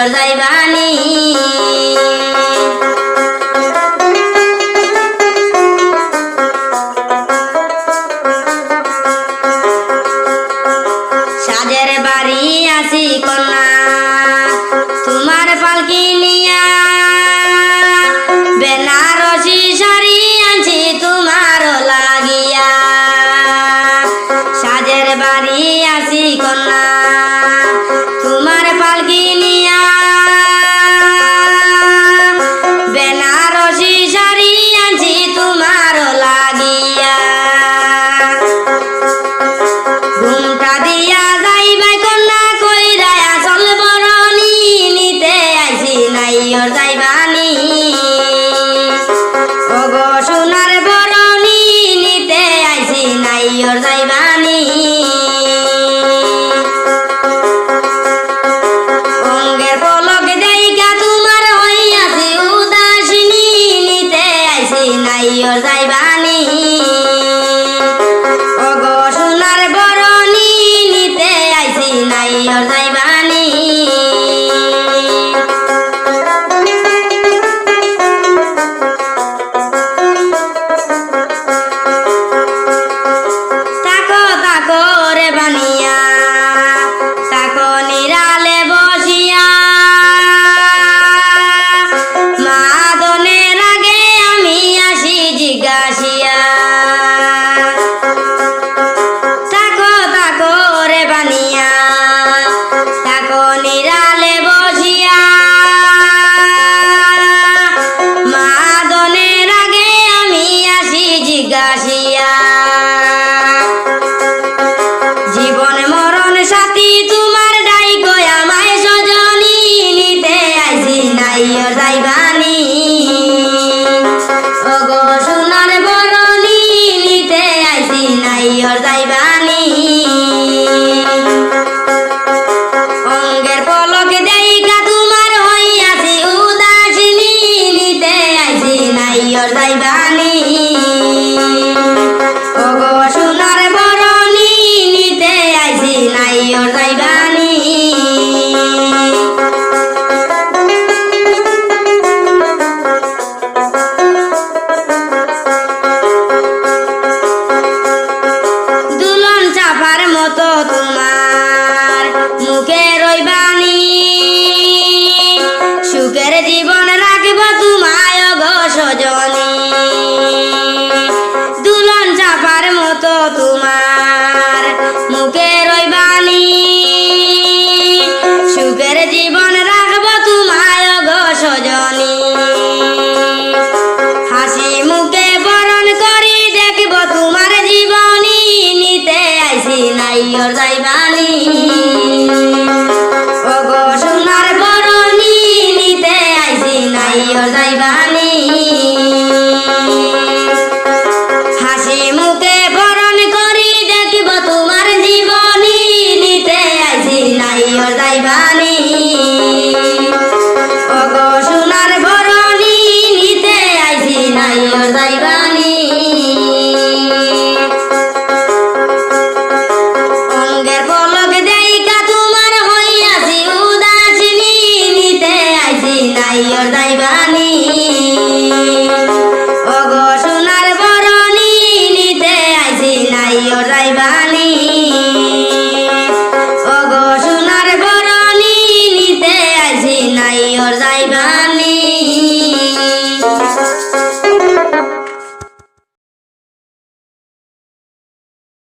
ঘর যাইবানি সাজের বাড়ি আসি কন্যা, তোমার পালকি নিয়া। বেনারসি শাড়ি আনছি তোমার লাগিয়া। সাজের বাড়ি আসি কন্যা। রানী। ওগো সোনার বরণি নিতে আইসি নাই ওর যাইবানি। অঙ্গের পলক দেইকা তোমার হইয়াছে উদাসিনী, নিতে আইসি নাই ওর যাইবানি। মতো তোমার